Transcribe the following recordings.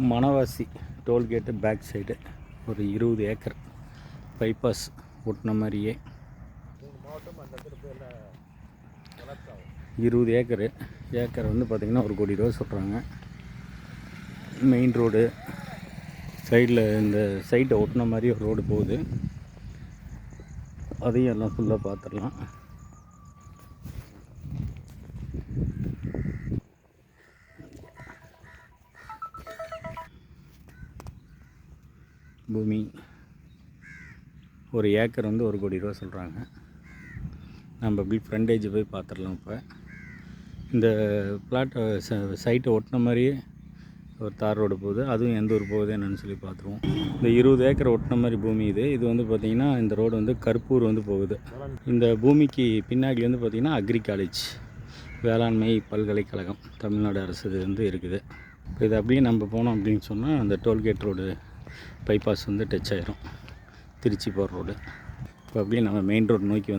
Manavasi tollgate back side ஒரு இருபது acre bypass ஒட்டின மாதிரியே இருபது ஏக்கரு. ஏக்கர் வந்து பார்த்திங்கன்னா ஒரு கோடி ரூபா சொல்கிறாங்க மெயின் ரோடு சைடில் இந்த சைட்டை ஒட்டின மாதிரி ஒரு ரோடு போகுது. அதையும் எல்லாம் ஃபுல்லாக பார்த்துடலாம். பூமி. ஒரு ஏக்கர் வந்து ஒரு கோடி ரூபா சொல்கிறாங்க நம்ம அப்படி ஃப்ரண்டேஜ் போய் பார்த்துடலாம் இப்போ. இந்த பிளாட்டை சைட்டை ஒட்டின மாதிரியே ஒரு தார் ரோடு போகுது. அதுவும் எந்த ஊர் போகுது என்னன்னு சொல்லி பார்த்துருவோம். இந்த இருபது ஏக்கர் ஒட்டின மாதிரி பூமி இது. இது வந்து பார்த்திங்கன்னா இந்த ரோடு வந்து கருப்பூர் வந்து போகுது. இந்த பூமிக்கு பின்னாடி வந்து பார்த்திங்கன்னா அக்ரி காலேஜ் வேளாண்மை பல்கலைக்கழகம் தமிழ்நாடு அரசு இது வந்து இருக்குது. இப்போ இது அப்படியே நம்ம போனோம் அப்படின்னு சொன்னால் அந்த டோல்கேட் ரோடு பைபாஸ் வந்து டச் ஆயிரும். திருச்சி போகிற ரோடு இப்போ அப்படியே நம்ம மெயின் ரோடு நோக்கி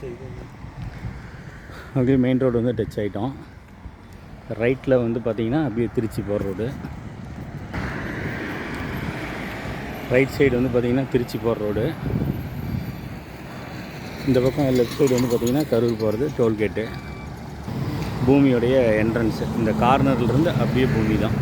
சரி அப்படியே மெயின் ரோடு வந்து டச் ஆகிட்டோம் ரைட்டில் வந்து பார்த்திங்கன்னா அப்படியே திருச்சி போகிற ரோடு ரைட் சைடு வந்து பார்த்திங்கன்னா திருச்சி போகிற ரோடு இந்த பக்கம் லெஃப்ட் சைடு வந்து பார்த்திங்கன்னா கரூர் போகிறது டோல்கேட்டு பூமியோடைய என்ட்ரன்ஸு இந்த கார்னர்லேருந்து அப்படியே பூமி தான்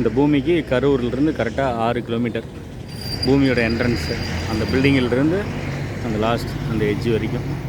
இந்த பூமிக்கு கரூர்லேருந்து கரெக்டாக ஆறு கிலோமீட்டர். பூமியோட என்ட்ரன்ஸு அந்த பில்டிங்கிலிருந்து அந்த லாஸ்ட் அந்த எட்ஜ் வரைக்கும்.